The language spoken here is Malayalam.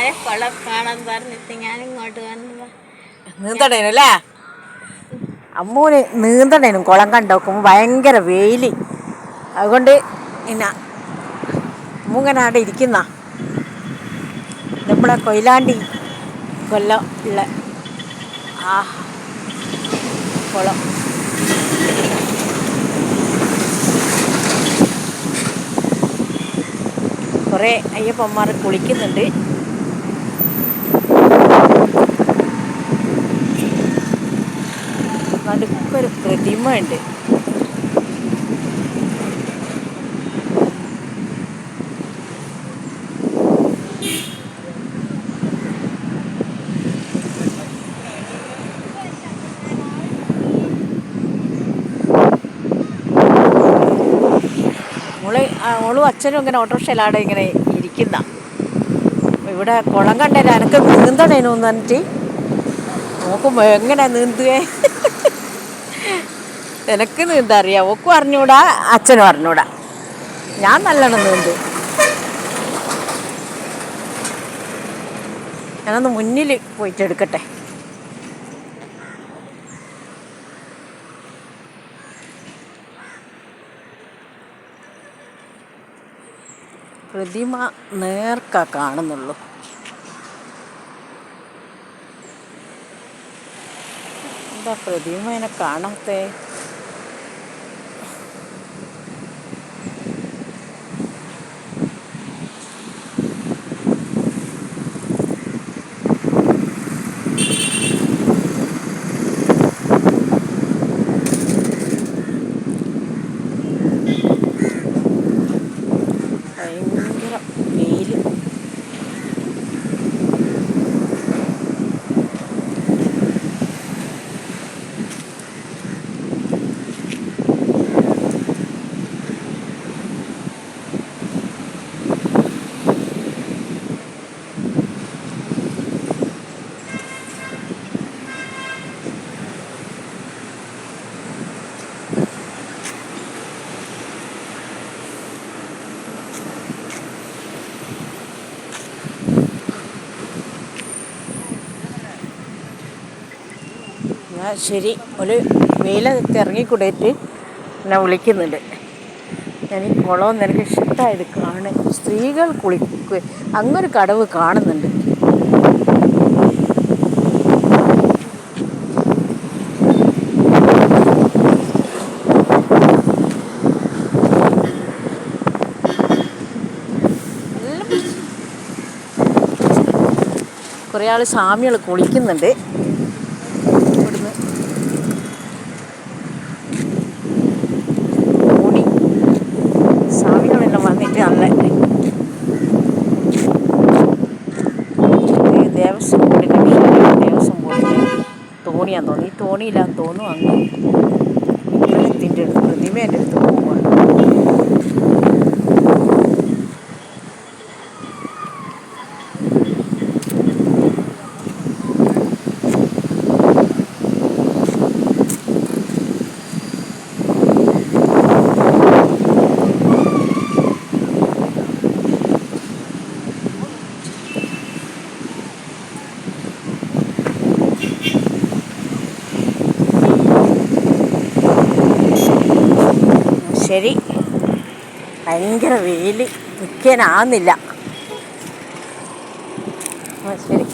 താഴെ കാണാൻ ഇങ്ങോട്ട് അമ്മൂന് നീന്തണേനും കുളം കണ്ടോക്കുമ്പോൾ ഭയങ്കര വെയിൽ അതുകൊണ്ട് പിന്നെ അമ്മൂങ്ങനെ ഇരിക്കുന്ന നമ്മളെ കൊയിലാണ്ടി കൊല്ലം ഉള്ള ആ കുളം. കുറേ അയ്യപ്പന്മാർ കുളിക്കുന്നുണ്ട്. നടുക്കൊരു പ്രതിമ ഉണ്ട്. മോൾ അച്ഛനും ഇങ്ങനെ ഓട്ടോറിക്ഷയിലാണ് ഇങ്ങനെ ഇരിക്കുന്ന. ഇവിടെ കുളം കണ്ടേ എനക്ക് നീന്തണേനു എന്ന് പറഞ്ഞിട്ട്? നോക്കുമ്പോ എങ്ങനെ നീന്തുകേ എനക്ക് നീന്താ അറിയാം? ഓക്കും അറിഞ്ഞൂടാ അച്ഛനും അറിഞ്ഞൂടാ. ഞാൻ നല്ലോണം നീന്തു. ഞാനൊന്ന് മുന്നിൽ പോയിട്ട് എടുക്കട്ടെ. പ്രതിമ നേർക്ക കാണുന്നുള്ളൂ. എന്താ പ്രതിമ എന്നെ കാണാത്തേ ഭയങ്കര വെയിൽ ഞാൻ ശരി. ഒരു വെയിലത്ത് ഇറങ്ങിക്കൂടേറ്റ് എന്നെ വിളിക്കുന്നുണ്ട്. ഞാൻ ഈ കുളം നിനക്ക് ഇഷ്ടമായത് കാണാൻ. സ്ത്രീകൾ കുളിക്കുക അങ്ങൊരു കടവ് കാണുന്നുണ്ട്. കുറേ ആൾ സ്വാമികൾ കുളിക്കുന്നുണ്ട്. തോണിയാന്ന് തോന്നി ഈ തോണിയില്ലാന്ന് തോന്നുന്നു അങ്ങ്. വെള്ളത്തിന്റെ പ്രതിമേന്റെ അടുത്ത് പോവുകയാണ് ശരി. ഭയങ്കര വെയിൽ നിൽക്കാനാവുന്നില്ല ശരി.